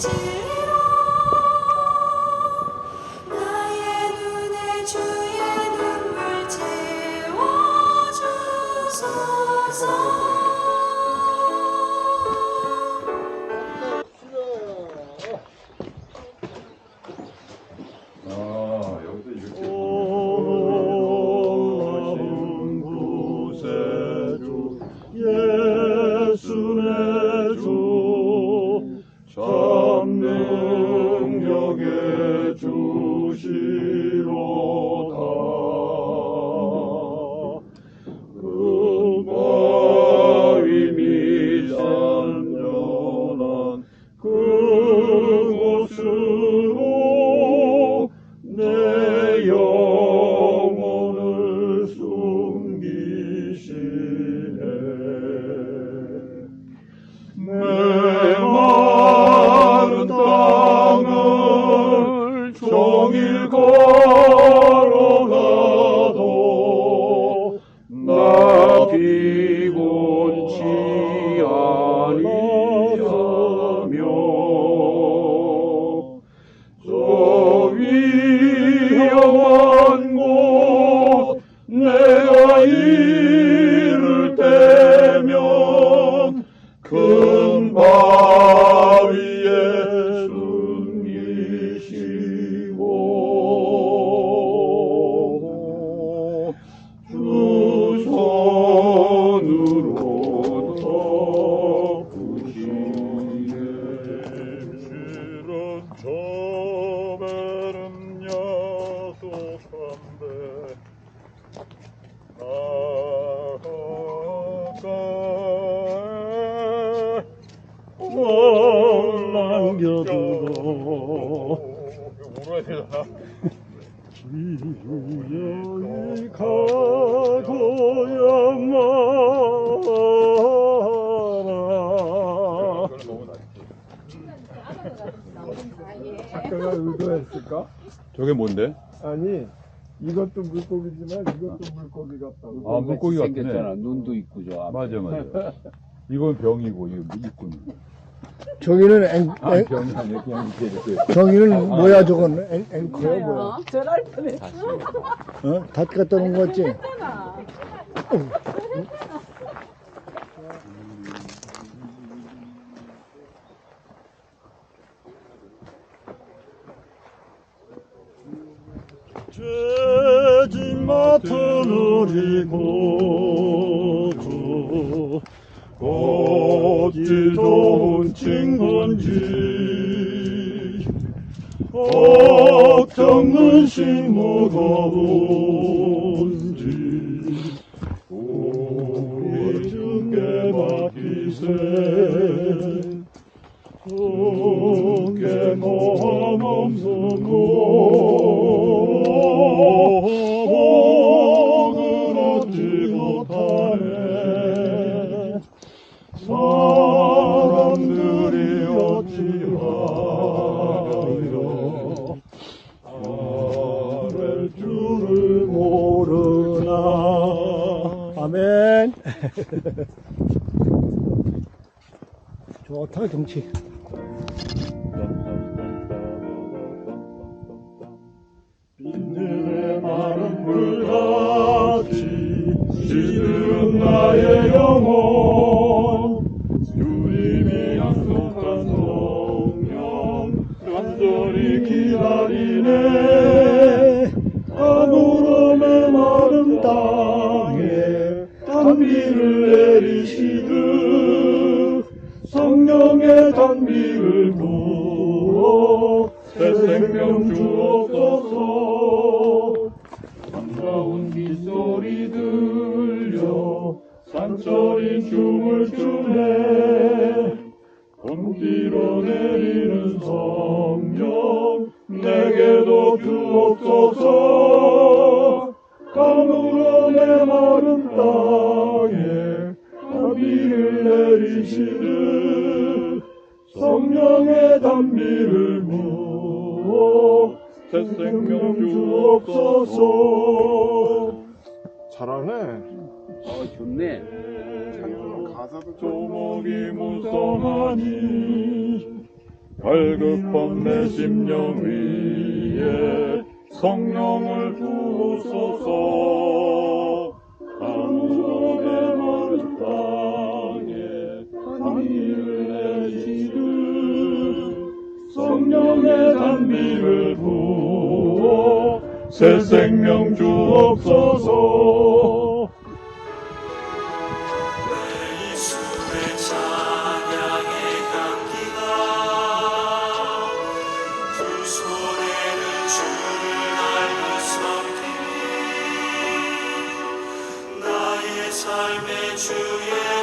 to 큰 바위에 숨기시고 주 손으로 덮으시네. 실은 저배는 야속한데 나 가고야 마라 그건 너무 낮지. 작가가 의도했을까? 저게 뭔데? 아니 이것도 물고기지만 이것도 물고기 같다고. 아, 물고기 같네. 생겼잖아. 눈도 있고 저 앞에. 맞아, 맞아. 이건 병이고, 이거 있군. 저기는 앵, 아, 앵 병이 아니야. 그냥 이렇게 이렇게. 저기는 뭐야 저건 앵, 앵커야 뭐야 전화할 뻔했어. 어? 다 갖다 놓은 거 같지? 죄진 맡은 우리 고주 좋 은 친구인지. 걱정 근심 무거운 아랠 줄을 모르나. 아멘. 좋다 경치 단비를 내리시듯 성령의 단비를 부어 새 생명 주옵소서. 반가운 빗소리 들려 산처리 춤을 추네. 봄비로 내리는 성령 내게도 주옵소서. 가물음의 마른 땅에 내리시듯 성령의 단비를 부어 새 생명 주옵소서. 잘하네. 어, 좋네. 가사도 조목이 무성하니 갈급한 내 심령 위에 성령을 부소서. 땅에 단비를 내리시듯 성령의 단비를 부어 새 생명 주옵소서 삶의 주의